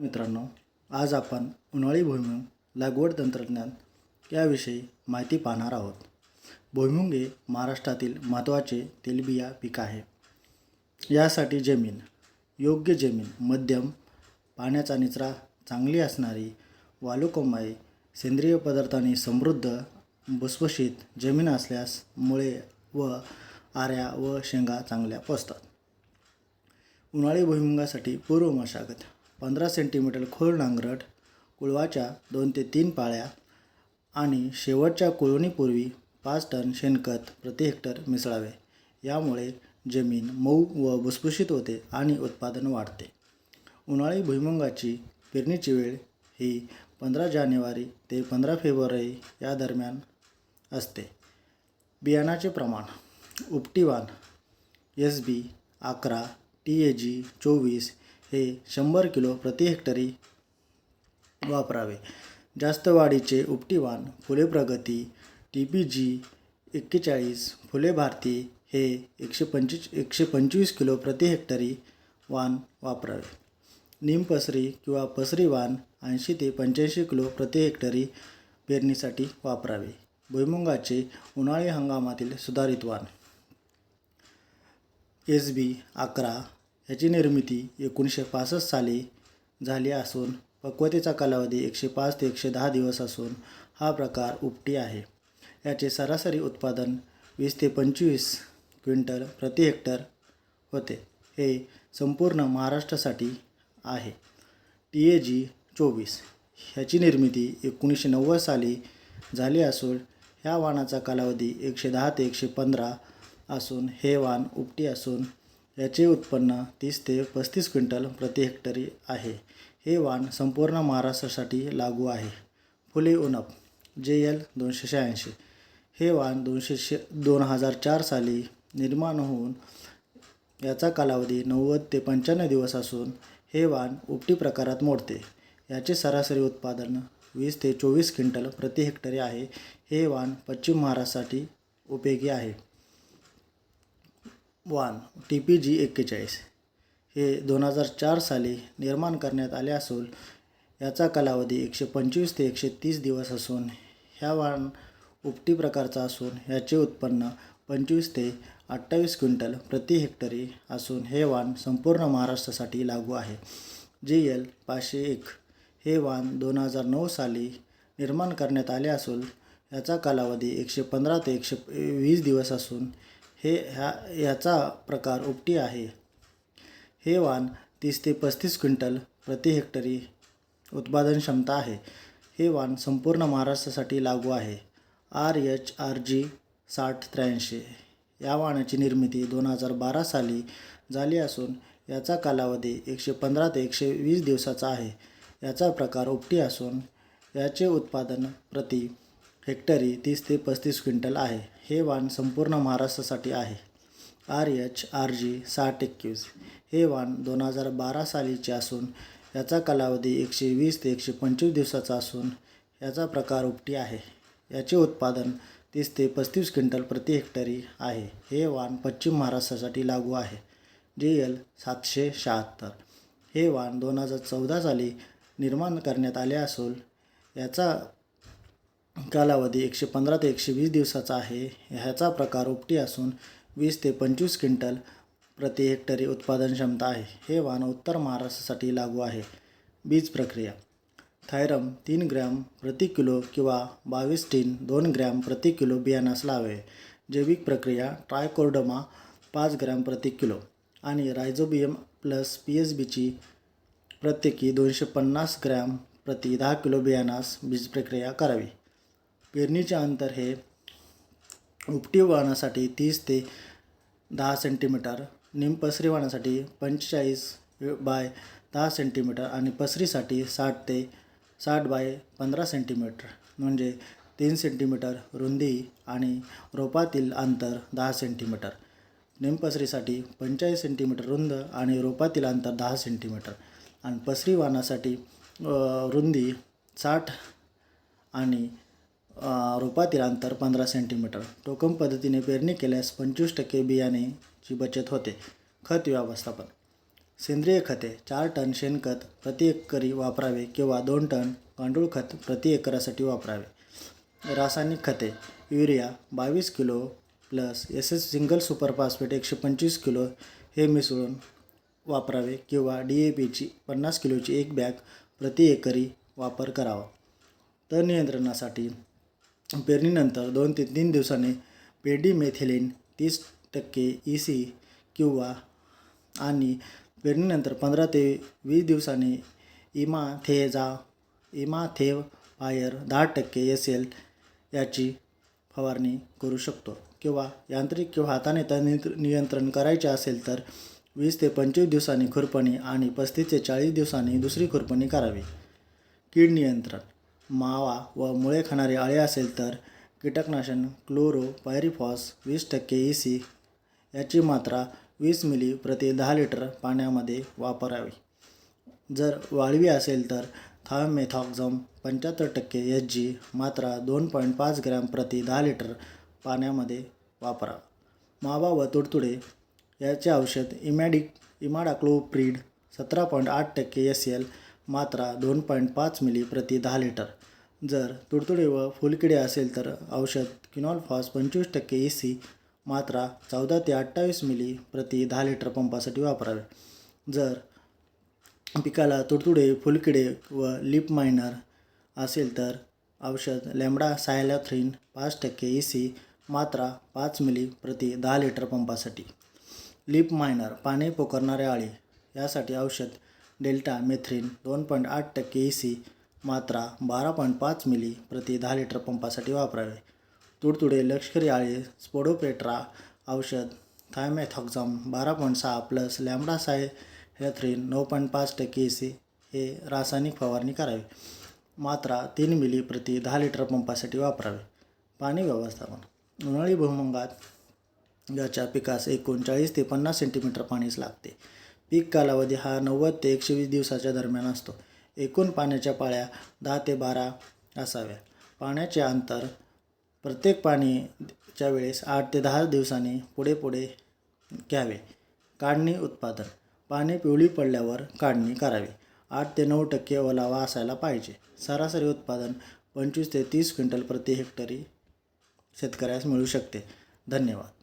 मित्रांनो आज आपण उन्हाळी भुईमुंग लागवड तंत्रज्ञान याविषयी माहिती पाहणार आहोत. भुईमुग हे महाराष्ट्रातील महत्त्वाचे तेलबिया पीक आहे. यासाठी जमीन योग्य जमीन मध्यम पाण्याचा निचरा चांगली असणारी वालुकोंबाई सेंद्रिय पदार्थांनी समृद्ध भुसभुशीत जमीन असल्यास मुळे व आऱ्या व शेंगा चांगल्या पोचतात उन्हाळी भुईमुगासाठी पूर्व मशागत पंधरा सेंटीमीटर खोल नांगरट कुळवाच्या दोन ते तीन पाळ्या आणि शेवटच्या कुळवणीपूर्वी पाच टन शेणखत प्रति हेक्टर मिसळावे. यामुळे जमीन मऊ व भुसभुशीत होते आणि उत्पादन वाढते. उन्हाळी भुईमुगाची पेरणीची वेळ ही पंधरा जानेवारी ते पंधरा फेब्रुवारी या दरम्यान असते. बियाणाचे प्रमाण उपटीवान एस बी अकरा टी ए जी चोवीस हे शंभर किलो प्रति हेक्टरी वापरावे. जास्त वाढीचे उपटीवान फुले प्रगती टी पी जी एक्केचाळीस फुले भारती हे एकशे पंचवीस एकशे पंचवीस किलो प्रति हेक्टरी वाण वापरावे. निमपसरी किंवा पसरी वाण ऐंशी ते पंच्याऐंशी किलो प्रति हेक्टरी पेरणीसाठी वापरावे. भुईमुगाचे उन्हाळी हंगामातील सुधारित वाण एस बी अकरा ह्याची निर्मिती एकोणीसशे पासष्ट साली झाली असून पक्वतेचा कालावधी एकशे पाच ते एकशे दहा दिवस असून हा प्रकार उपटी आहे. याचे सरासरी उत्पादन वीस ते पंचवीस क्विंटल प्रति हेक्टर होते. हे संपूर्ण महाराष्ट्रासाठी आहे. टी ए जी चोवीस. ह्याची निर्मिती एकोणीसशे नव्वद साली झाली असून ह्या वाणाचा कालावधी एकशे दहा ते एकशे पंधरा असून हे वाण उपटी असून याचे उत्पन्न तीस ते पस्तीस क्विंटल प्रति हेक्टरी आहे. हे वाण संपूर्ण महाराष्ट्रासाठी लागू आहे. फुले उनप जे एल दोनशे शहाऐंशी. हे वाण दोनशे शे दोन हजार चार साली निर्माण होऊन याचा कालावधी नव्वद ते पंच्याण्णव दिवस असून हे वाण उपटी प्रकारात मोडते. याचे सरासरी उत्पादन वीस ते चोवीस क्विंटल प्रति हेक्टरी आहे. हे वाण पश्चिम महाराष्ट्रासाठी उपयोगी आहे. वाण टी पी जी एक्केचाळीस. हे दोन हजार चार साली निर्माण करण्यात आले असून याचा कालावधी एकशे पंचवीस ते एकशे तीस दिवस असून ह्या वाण उपटी प्रकारचा असून ह्याचे उत्पन्न पंचवीस ते अठ्ठावीस क्विंटल प्रति हेक्टरी असून हे वाण संपूर्ण महाराष्ट्रासाठी लागू आहे. जी एल पाचशे एक हे वाण दोन हजार नऊ साली निर्माण करण्यात आले असून याचा कालावधी एकशे पंधरा ते एकशे वीस दिवस असून हे ह्या याचा प्रकार उपटी आहे. हे वाण तीस ते पस्तीस क्विंटल प्रति हेक्टरी उत्पादन क्षमता आहे. हे वाण संपूर्ण महाराष्ट्रासाठी लागू आहे. आर एच आर जी साठ त्र्याऐंशी. या वाणाची निर्मिती दोन हजार बारा साली झाली असून याचा कालावधी एकशे पंधरा ते एकशे वीस दिवसाचा आहे. याचा प्रकार उपटी असून याचे उत्पादन प्रति हेक्टरी तीस ते पस्तीस क्विंटल आहे. हे वाण संपूर्ण महाराष्ट्रासाठी आहे. आर एच आर जी साठ एक्कीस. हे वाण दोन हजार बारा सालीचे असून याचा कालावधी एकशे वीस ते एकशे पंचवीस दिवसाचा असून याचा प्रकार उपटी आहे. याचे उत्पादन तीस ते पस्तीस क्विंटल प्रति हेक्टरी आहे. हे वाण पश्चिम महाराष्ट्रासाठी लागू आहे. जे एल सातशे शहात्तर. हे वाण दोन हजार चौदा साली निर्माण करण्यात आले असून याचा कालावधी एकशे पंधरा ते एकशे वीस दिवसाचा आहे. ह्याचा प्रकार उपटी असून वीस ते पंचवीस क्विंटल प्रति हेक्टरी उत्पादन क्षमता आहे. हे वाण उत्तर महाराष्ट्रासाठी लागू आहे. बीज प्रक्रिया. थायरम तीन ग्रॅम प्रति किलो किंवा बावीस टीन दोन ग्रॅम प्रति किलो बियाणास लावे. जैविक प्रक्रिया. ट्रायकोर्डमा पाच ग्रॅम प्रति किलो आणि रायझोबियम प्लस पी एस बीची प्रत्येकी दोनशे पन्नास ग्रॅम प्रति दहा किलो बियाणास बीज प्रक्रिया करावी. पेरणीचे अंतर हे उपटी वाहनासाठी तीस ते दहा सेंटीमीटर निमपसरी वाहनासाठी पंचेचाळीस बाय दहा सेंटीमीटर आणि पसरीसाठी साठ ते साठ बाय पंधरा सेंटीमीटर. म्हणजे तीन सेंटीमीटर रुंदी आणि रोपातील अंतर दहा सेंटीमीटर. निमपसरीसाठी पंचेचाळीस सेंटीमीटर रुंद आणि रोपातील अंतर दहा सेंटीमीटर. आणि पसरी वाहनासाठी रुंदी साठ आणि रोपातील अंतर पंधरा सेंटीमीटर टोकम पद्धतीने पेरणी केल्यास पंचवीस टक्के बियाणेची बचत होते. खत व्यवस्थापन. सेंद्रिय खते चार टन शेणखत प्रति एकरी वापरावे किंवा दोन टन गांडूळ खत प्रति एकरासाठी वापरावे. रासायनिक खते युरिया बावीस kilo plus S S single super phosphate एकशे पंचवीस किलो हे मिसळून वापरावे किंवा डी ए पीची पन्नास किलोची एक बॅग प्रति एकरी वापर करावा. तण नियंत्रणासाठी पेरणीनंतर दोन ते तीन दिवसांनी पेडीमेथिलीन तीस टक्के ई सी किंवा आणि पेरणीनंतर पंधरा ते वीस दिवसांनी इमाथेजा इमाथेव फायर दहा टक्के एस एल याची फवारणी करू शकतो. किंवा यांत्रिक किंवा हाताने तण नियंत्रण करायचे असेल तर वीस ते पंचवीस दिवसांनी खुरपणी आणि पस्तीस ते चाळीस दिवसांनी दुसरी खुरपणी करावी. कीड नियंत्रण मावा व मुळे खाणारे अळे असेल तर कीटकनाशन क्लोरो पायरीफॉस वीस टक्के ई सी याची मात्रा वीस मिली प्रति दहा लिटर पाण्यामध्ये वापरावी. जर वाळवी असेल तर थायमेथॉक्झम पंच्याहत्तर टक्के एच जी मात्रा दोन पॉईंट पाच ग्रॅम प्रति दहा लिटर पाण्यामध्ये वापरा मावा व तुडतुडे याचे औषध इमॅडिक इमाडाक्लोप्रीड सतरा पॉईंट आठ टक्के एस एल मात्रा दोन पॉईंट पाच मिली प्रति दहा लिटर. जर तुडतुडे व फुलकिडे असेल तर औषध किनॉलफॉस पंचवीस टक्के ई सी मात्रा चौदा ते अठ्ठावीस मिली प्रति दहा लिटर पंपासाठी वापरावे. जर पिकाला तुडतुडे फुलकिडे व लिप मायनर असेल तर औषध लॅमडा सायलॅथ्रिन पाच टक्के ई सी मात्रा पाच मिली प्रति दहा लिटर पंपासाठी. लिप मायनर पाने पोखरणारे आळी यासाठी औषध डेल्टा मेथ्रिन दोन पॉईंट आठ टक्के ई सी मात्रा बारा पॉईंट पाच मिली प्रति दहा लिटर पंपासाठी वापरावे. तुडतुडे लष्करी आळे स्पोडोपेट्रा औषध थायमॅथॉक्झॉम बारा पॉईंट सहा प्लस लॅम्बडा साय हेथ्रिन नऊ पॉईंट पाच टक्के ई सी हे रासायनिक फवारणी करावी. मात्रा तीन मिली प्रति दहा लिटर पंपासाठी वापरावे. पाणी व्यवस्थापन. उन्हाळी भूमंगात याच्या पिकास एकोणचाळीस ते पन्नास सेंटीमीटर पाणीच लागते. पीक कालावधी हा नव्वद ते एकशे वीस दिवसाच्या दरम्यान असतो. एकूण पाण्याच्या पाळ्या दहा ते बारा असाव्या. पाण्याचे अंतर प्रत्येक पाणीच्या वेळेस आठ ते दहा दिवसांनी पुढे पुढे घ्यावे. काढणी उत्पादन. पाने पिवळी पडल्यावर काढणी करावी. आठ ते नऊ टक्के ओलावा असायला पाहिजे. सरासरी उत्पादन पंचवीस ते तीस क्विंटल प्रति हेक्टरी शेतकऱ्यास मिळू शकते. धन्यवाद.